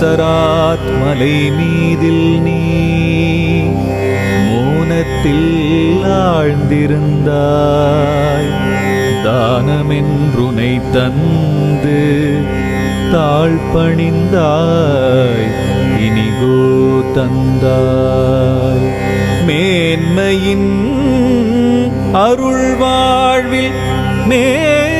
சராத் மலை மீதில் நீ மோனத்தில் ஆழ்ந்திருந்தாய். தானமென்றுனை தந்து தாழ்பணிந்தாய். இனிகோ தந்தாய். மேன்மையின் அருள் வாழ்வில் மே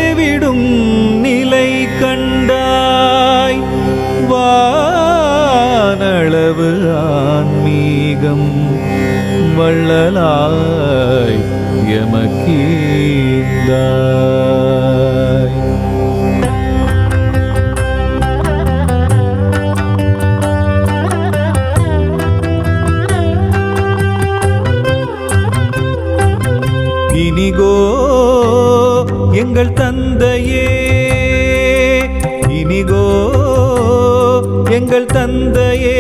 வண்ணம் வள்ளலாய் எமக்கீந்தாய் இனிகோ எங்கள் தந்தையே இனிகோ எங்கள் தந்தையே.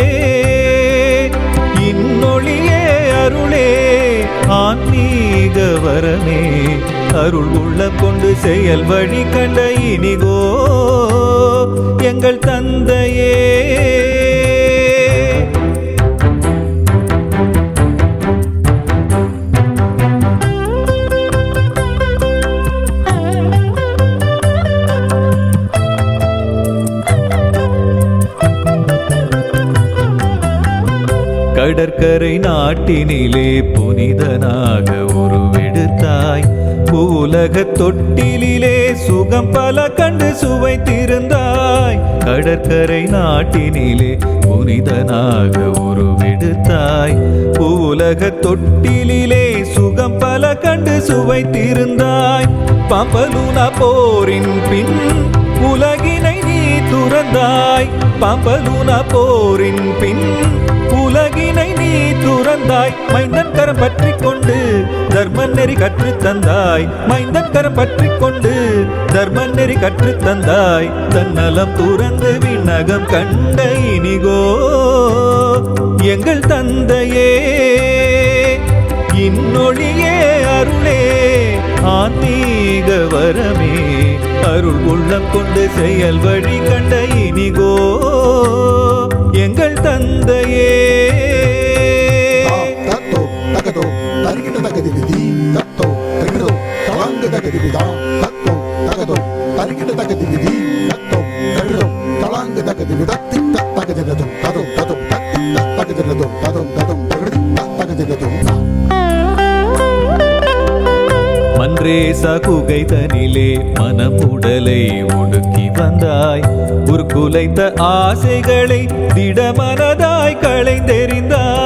ஆன்மீக வரமே அருள் உள்ள கொண்டு செயல் வழி கண்ட இனிகோ எங்கள் தந்தையே. கடற்கரை நாட்டினிலே புனிதனாக உருவெடுத்தாய் உலக தொட்டிலே சுகம் பல கண்டு சுவைத்திருந்தாய். கடற்கரை நாட்டினிலே புனிதனாக உருவெடுத்தாய் உலக தொட்டிலே சுகம் பல கண்டு சுவைத்திருந்தாய். பம்பலுனா போரின் பின் உலகினை நீ துறந்தாய். பம்பலுனா போரின் பின் உலகின் நீ துறந்தாய். மைந்தன் கரம் பற்றி கொண்டு தர்ம நெறி கற்று தந்தாய். மைந்தன் கரம் பற்றி கொண்டு தர்ம நெறி கற்று தந்தாய். தன்னலம் துறந்து விண்ணகம் கண்ட இனிகோ எங்கள் தந்தையே இன்னொழியே அருளே ஆன்மீக வரமே அருள் உள்ளம் கொண்டு செயல் வழி கண்ட இனிகோ எங்கள் தந்தையே. தரிகிட தகதி தத்தோ தகிடோ தலாங்கு தகதி விதா தத்தோ தகதோ தரிகிட தகதி விதி தத்தோ தகிடோ தலாங்கு தகதி வித தித்த ததோ ததும் ததும் தத்தித்த ததோ ததும் ததும் தகடி தகதினதும். மன்றேச தனிலே மனம் ஒடுக்கி வந்தாய். உருக்குலைத்த ஆசைகளை திடமனதாய் களைந்தெறிந்தாய்.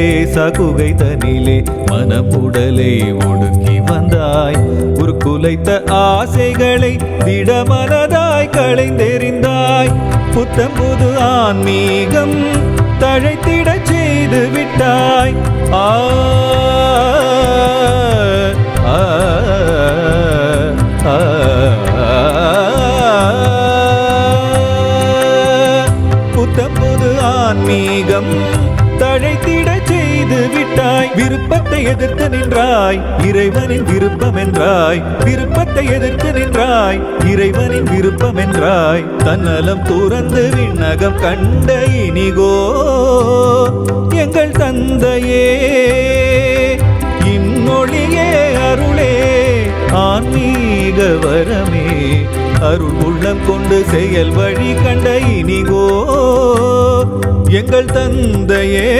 மன்றேச சகுகை தனிலே மனம் ஒடுக்கி வந்தாய் உருக்குலைத்த ஆசைகளை திடமனதாய் களைந்தெறிந்தாய் புத்தம் புது ஆன்மீகம் தழைத்திட செய்து விட்டாய் ஆ, புத்தம் புது ஆன்மீகம் தழைத்திட செய்து விட்டாய். விருப்பத்தை எதிர்த்து நின்றாய். இறைவனின் விருப்பம் என்றாய் விருப்பத்தை எதிர்த்து நின்றாய். இறைவனின் விருப்பம் என்றாய் தன்னலம் துறந்து விண்ணகம் கண்ட இனிகோ எங்கள் தந்தையே இம்மொழியே அருளே ஆன்மீக வரமே. அருள் உள்ளம் கொண்டு செயல் வழி கண்ட இனிகோ எங்கள் தந்தையே.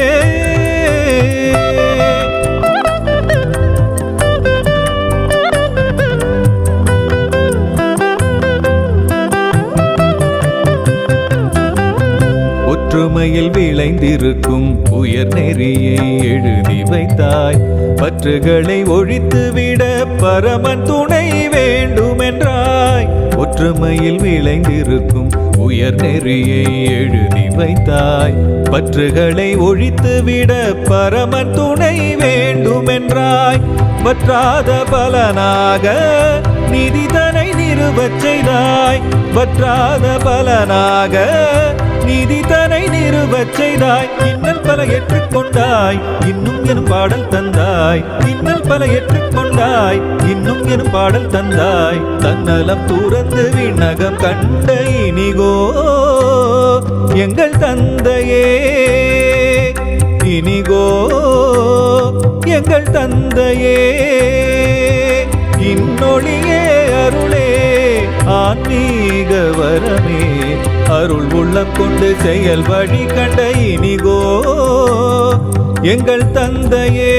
ஒற்றுமையில் விளைந்திருக்கும் உயர் நெறியை எழுதி வைத்தாய். பற்றுகளை ஒழித்துவிட பரமன் துணை வேண்டுமென்றார். ஒற்றுமையில் விளைந்திருக்கும் உயர் நெறியை எழுதி வைத்தாய். பற்றுகளை ஒழித்துவிட பரமன் துணை வேண்டுமென்றாய். வற்றாத பலனாக நிதிதனை நிறுவச் செய்தாய். வற்றாத பலனாக நிதிதனை நிறுவச் செய்தாய். பல ஏற்றுக்கொண்டாய் இன்னும் எனும் பாடல் தந்தாய். இன்னல் பல ஏற்றுக்கொண்டாய் இன்னும் எனும் பாடல் தந்தாய். தன்னலம் துறந்து விண்ணகம் கண்ட இனிகோ எங்கள் தந்தையே இனிகோ எங்கள் தந்தையே. இன்னொழியே ஆன்மீக வரமே அருள் உள்ள கொண்டு செயல் வழி கண்ட இனிகோ எங்கள் தந்தையே.